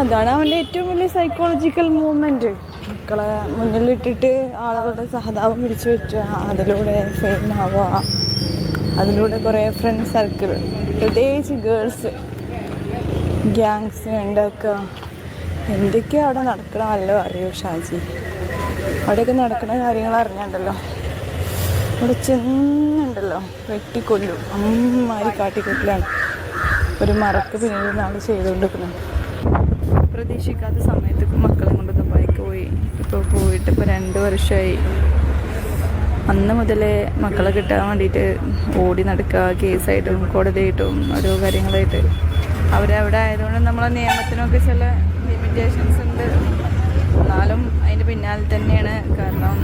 അതാണ് അവന്റെ ഏറ്റവും വലിയ സൈക്കോളജിക്കൽ മൂവ്മെന്റ് മക്കളെ മുന്നിലിട്ടിട്ട് ആളുകളുടെ സഹതാപം പിടിച്ചു വെച്ചു അതിലൂടെ ഫെയിം ആവുക. അതിലൂടെ കുറേ ഫ്രണ്ട് സർക്കിൾ പ്രത്യേകിച്ച് ഗേൾസ് ഗ്യാങ്സ് ഉണ്ടാക്കുക എന്തൊക്കെയാ അവിടെ നടക്കണമല്ലോ അറിയോ ഷാജി? അവിടെയൊക്കെ നടക്കുന്ന കാര്യങ്ങൾ അറിഞ്ഞുണ്ടല്ലോ. അവിടെ ചെന്നുണ്ടല്ലോ. വെട്ടിക്കൊല്ലും. അമ്മമാരി കാട്ടിക്കൊല്ലാണ്. ഒരു മറക്ക് പിന്നീട് നാൾ ചെയ്തുകൊണ്ടിരിക്കുന്നത്. പ്രതീക്ഷിക്കാത്ത സമയത്ത് മക്കളെ കൊണ്ട് ദുബായിക്ക് പോയി. ഇപ്പോൾ പോയിട്ട് ഇപ്പോൾ രണ്ട് വർഷമായി അന്ന് മുതലേ മക്കളെ കിട്ടാൻ വേണ്ടിയിട്ട് ഓടി നടക്കുക കേസായിട്ടും കോടതിയായിട്ടും ഓരോ കാര്യങ്ങളായിട്ട്. അവരവിടെ ആയതുകൊണ്ട് നമ്മളെ നിയമത്തിനൊക്കെ ചില ലിമിറ്റേഷൻസ് ഉണ്ട്. എന്നാലും അതിന്റെ പിന്നാലെ തന്നെയാണ് കാരണം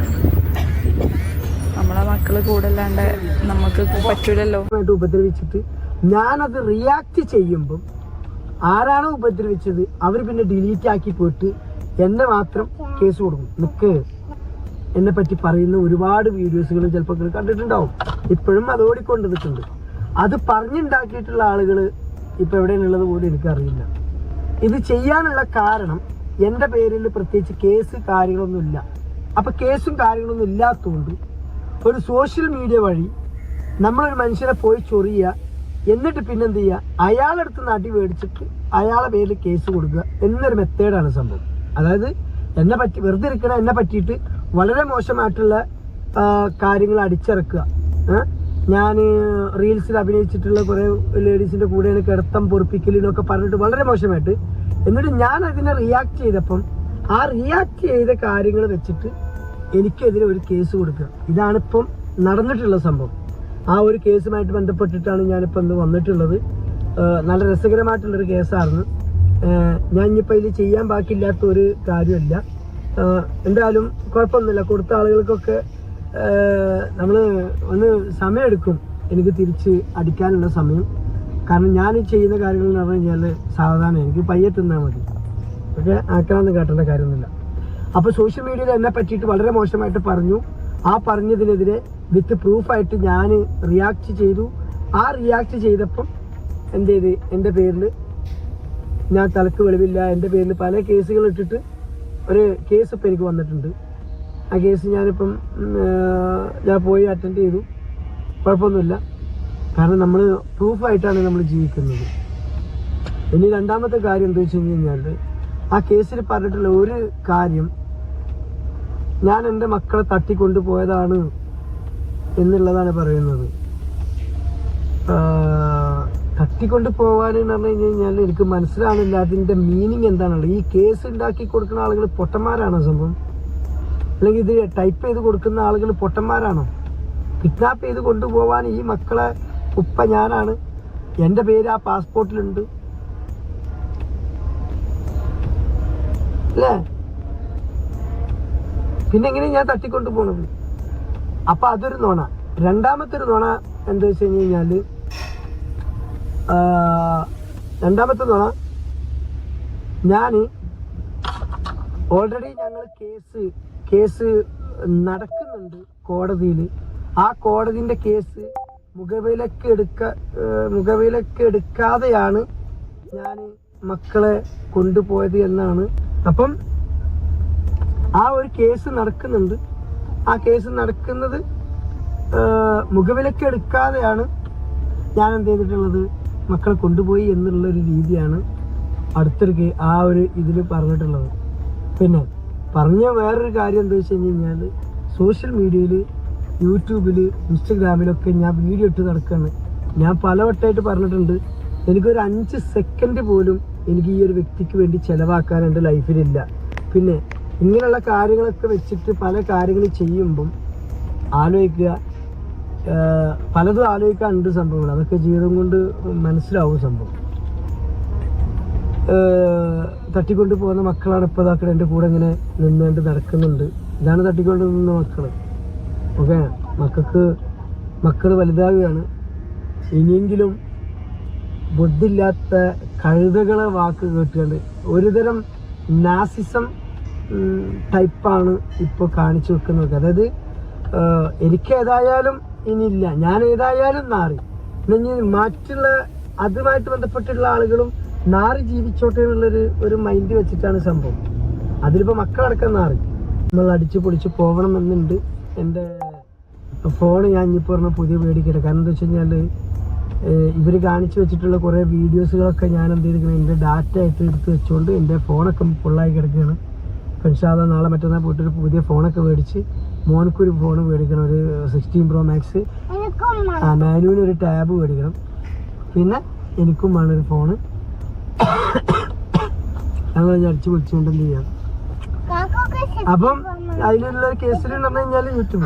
നമ്മളെ മക്കൾ കൂടല്ലാണ്ട് നമുക്ക് പറ്റൂലല്ലോ. ഉപദ്രവിച്ചിട്ട് ഞാനത് റിയാക്ട് ചെയ്യുമ്പം ആരാണോ ഉപദ്രവിച്ചത് അവർ പിന്നെ ഡിലീറ്റ് ആക്കി പോയിട്ട് എന്നെ മാത്രം കേസ് കൊടുക്കും. നിക്ക്. എന്നെ പറ്റി പറയുന്ന ഒരുപാട് വീഡിയോസുകൾ ചിലപ്പോൾ കണ്ടിട്ടുണ്ടാവും. ഇപ്പോഴും അത് ഓടിക്കൊണ്ട് നിൽക്കുന്നുണ്ട് അത് പറഞ്ഞുണ്ടാക്കിയിട്ടുള്ള ആളുകൾ ഇപ്പൊ എവിടെയാണുള്ളത് പോലും എനിക്കറിയില്ല. ഇത് ചെയ്യാനുള്ള കാരണം എന്റെ പേരിൽ പ്രത്യേകിച്ച് കേസ് കാര്യങ്ങളൊന്നുമില്ല അപ്പൊ കേസും കാര്യങ്ങളൊന്നും ഇല്ലാത്തതുകൊണ്ട് ഒരു സോഷ്യൽ മീഡിയ വഴി നമ്മളൊരു മനുഷ്യനെ പോയി ചൊറിയുക എന്നിട്ട് പിന്നെന്ത് ചെയ്യുക? അയാളെടുത്ത് നാട്ടി മേടിച്ചിട്ട് അയാളെ പേരിൽ കേസ് കൊടുക്കുക. എന്നൊരു മെത്തേഡാണ് സംഭവം. അതായത് എന്നെ പറ്റി വെറുതെ ഇരിക്കണ എന്നെ പറ്റിയിട്ട് വളരെ മോശമായിട്ടുള്ള കാര്യങ്ങൾ അടിച്ചിറക്കുക. ഞാൻ റീൽസിൽ അഭിനയിച്ചിട്ടുള്ള കുറേ ലേഡീസിന്റെ കൂടെയാണ് കിടത്തം പൊറപ്പിക്കലിനൊക്കെ പറഞ്ഞിട്ട് വളരെ മോശമായിട്ട്. എന്നിട്ട് ഞാൻ അതിനെ റിയാക്ട് ചെയ്തപ്പം ആ റിയാക്ട് ചെയ്ത കാര്യങ്ങൾ വെച്ചിട്ട് എനിക്കെതിരെ ഒരു കേസ് കൊടുക്കുക. ഇതാണിപ്പം നടന്നിട്ടുള്ള സംഭവം. ആ ഒരു കേസുമായിട്ട് ബന്ധപ്പെട്ടിട്ടാണ് ഞാനിപ്പോൾ ഇന്ന് വന്നിട്ടുള്ളത്. നല്ല രസകരമായിട്ടുള്ളൊരു കേസായിരുന്നു. ഞാൻ ഇനിയിപ്പോൾ ഇതിൽ ചെയ്യാൻ ബാക്കിയില്ലാത്ത ഒരു കാര്യമല്ല എന്തായാലും കുഴപ്പമൊന്നുമില്ല. കൊടുത്ത ആളുകൾക്കൊക്കെ നമ്മൾ ഒന്ന് സമയമെടുക്കും എനിക്ക് തിരിച്ച് അടിക്കാനുള്ള സമയം. കാരണം ഞാൻ ചെയ്യുന്ന കാര്യങ്ങൾ എന്ന് പറഞ്ഞു കഴിഞ്ഞാൽ സാവധാനം എനിക്ക് പയ്യെ തിന്നാൽ മതി. പക്ഷേ ആക്കാമെന്ന് കേട്ടേണ്ട കാര്യമൊന്നുമില്ല. അപ്പോൾ സോഷ്യൽ മീഡിയയിൽ എന്നെ പറ്റിയിട്ട് വളരെ മോശമായിട്ട് പറഞ്ഞു. ആ പറഞ്ഞതിനെതിരെ വിത്ത് പ്രൂഫായിട്ട് ഞാൻ റിയാക്ട് ചെയ്തു. ആ റിയാക്ട് ചെയ്തപ്പം എന്ത് ചെയ്ത് എന്റെ പേരിൽ ഞാൻ തലക്ക് വെളിവില്ല. എന്റെ പേരിൽ പല കേസുകൾ ഇട്ടിട്ട് ഒരു കേസ് ഇപ്പം എനിക്ക് വന്നിട്ടുണ്ട്. ആ കേസ് ഞാനിപ്പം ഞാൻ പോയി അറ്റൻഡ് ചെയ്തു. കുഴപ്പമൊന്നുമില്ല. കാരണം നമ്മൾ പ്രൂഫായിട്ടാണ് നമ്മൾ ജീവിക്കുന്നത്. ഇനി രണ്ടാമത്തെ കാര്യം എന്താ വെച്ച് കഴിഞ്ഞ് കഴിഞ്ഞാൽ ആ കേസിൽ പറഞ്ഞിട്ടുള്ള ഒരു കാര്യം ഞാൻ എന്റെ മക്കളെ തട്ടിക്കൊണ്ടുപോയതാണ് എന്നുള്ളതാണ് പറയുന്നത്. തട്ടിക്കൊണ്ട് പോകാൻ എന്ന് പറഞ്ഞു കഴിഞ്ഞാൽ എനിക്ക് മനസ്സിലാവുന്നില്ല അതിന്റെ മീനിങ് എന്താണുള്ളത് ഈ കേസ് ഉണ്ടാക്കി കൊടുക്കുന്ന ആളുകൾ പൊട്ടന്മാരാണോ സംഭവം? അല്ലെങ്കിൽ ഇത് ടൈപ്പ് ചെയ്ത് കൊടുക്കുന്ന ആളുകൾ പൊട്ടന്മാരാണോ? കിഡ്നാപ്പ് ചെയ്ത് കൊണ്ടുപോകാൻ ഈ മക്കളെ ഉപ്പ ഞാനാണ്. എന്റെ പേര് ആ പാസ്പോർട്ടിലുണ്ട് അല്ലേ? പിന്നെ എങ്ങനെ ഞാൻ തട്ടിക്കൊണ്ട് പോണത്? അപ്പൊ അതൊരു നോണ. രണ്ടാമത്തെ ഒരു നോണ എന്താ വെച്ച് കഴിഞ്ഞ് കഴിഞ്ഞാൽ രണ്ടാമത്തെ നോണ ഞാൻ ഓൾറെഡി ഞങ്ങൾ കേസ് കേസ് നടക്കുന്നുണ്ട് കോടതിയിൽ ആ കോടതിന്റെ കേസ് മുഖവിലക്ക് എടുക്ക മുഖവിലക്ക് എടുക്കാതെയാണ് ഞാൻ മക്കളെ കൊണ്ടുപോയത് എന്നാണ്. അപ്പം ആ ഒരു കേസ് നടക്കുന്നുണ്ട്. ആ കേസ് നടക്കുന്നത് മുഖവിലക്ക് എടുക്കാതെയാണ് ഞാൻ എന്ത് ചെയ്തിട്ടുള്ളത്? മക്കളെ കൊണ്ടുപോയി എന്നുള്ള ഒരു രീതിയാണ് അടുത്തൊരു ആ ഒരു ഇതിൽ പറഞ്ഞിട്ടുള്ളത്. പിന്നെ പറഞ്ഞ വേറൊരു കാര്യം എന്താ വെച്ച് കഴിഞ്ഞ് കഴിഞ്ഞാൽ സോഷ്യൽ മീഡിയയിൽ യൂട്യൂബിൽ ഇൻസ്റ്റഗ്രാമിലൊക്കെ ഞാൻ വീഡിയോ ഇട്ട് നടക്കുകയാണ് ഞാൻ പലവട്ടമായിട്ട് പറഞ്ഞിട്ടുണ്ട് എനിക്കൊരു അഞ്ച് സെക്കൻഡ് പോലും എനിക്ക് ഈ ഒരു വ്യക്തിക്ക് വേണ്ടി ചിലവാക്കാൻ എന്റെ ലൈഫിലില്ല. പിന്നെ ഇങ്ങനെയുള്ള കാര്യങ്ങളൊക്കെ വെച്ചിട്ട് പല കാര്യങ്ങൾ ചെയ്യുമ്പം ആലോചിക്കുക പലതും ആലോചിക്കാനുണ്ട് സംഭവങ്ങൾ. അതൊക്കെ ജീവിതം കൊണ്ട് മനസ്സിലാവും സംഭവം. തട്ടിക്കൊണ്ട് പോകുന്ന മക്കളാണ് ഇപ്പോൾ ഇതാക്കണ എന്റെ കൂടെ ഇങ്ങനെ നിന്നുകൊണ്ട് നടക്കുന്നുണ്ട്. ഇതാണ് തട്ടിക്കൊണ്ട് നിന്ന മക്കൾ ഓക്കെ? മക്കൾക്ക് മക്കൾ വലുതാവുകയാണ്. ഇനിയെങ്കിലും ബുദ്ധില്ലാത്ത കഴുതകളെ വാക്ക് കേട്ടുകൊണ്ട് ഒരുതരം നാസിസം ടൈപ്പാണ് ഇപ്പോൾ കാണിച്ചു വെക്കുന്നത്. അതായത് എനിക്ക് ഏതായാലും ഇനിയില്ല. ഞാൻ ഏതായാലും മാറി ഇനി മറ്റുള്ള അതുമായിട്ട് ബന്ധപ്പെട്ടുള്ള ആളുകളും നാറി ജീവിച്ചോട്ടെ എന്നുള്ളൊരു ഒരു മൈൻഡ് വെച്ചിട്ടാണ് സംഭവം. അതിലിപ്പോൾ മക്കളടക്കം നാറി. നമ്മൾ അടിച്ചു പൊളിച്ച് പോകണം എന്നുണ്ട് എന്റെ ഫോൺ ഞാൻ ഇനിയിപ്പോൾ പറഞ്ഞ പുതിയ പേടിക്കട്ടെ. കാരണം എന്താ വെച്ച് കഴിഞ്ഞാൽ ഇവർ കാണിച്ചു വെച്ചിട്ടുള്ള കുറേ വീഡിയോസുകളൊക്കെ ഞാൻ എന്ത് ചെയ്തിരിക്കുന്നത് എന്റെ ഡാറ്റ ആയിട്ട് എടുത്ത് വെച്ചുകൊണ്ട് എന്റെ ഫോണൊക്കെ ഫുള്ളായി കിടക്കുകയാണ്. പെൻഷാദ നാളെ മറ്റന്നാൾ പോയിട്ട് ഒരു പുതിയ ഫോണൊക്കെ മേടിച്ച് മോനക്കൊരു ഫോൺ മേടിക്കണം ഒരു സിക്സ്റ്റീൻ പ്രോ മാക്സ് ആ മാനുവിന് ഒരു ടാബ് മേടിക്കണം. പിന്നെ എനിക്കും വേണം ഒരു ഫോണ് ഞങ്ങൾ അടിച്ചു പൊളിച്ചുകൊണ്ട് എന്ത് ചെയ്യാം? അപ്പം അതിലുള്ള കേസിൽ പറഞ്ഞു കഴിഞ്ഞാൽ യൂട്യൂബ്.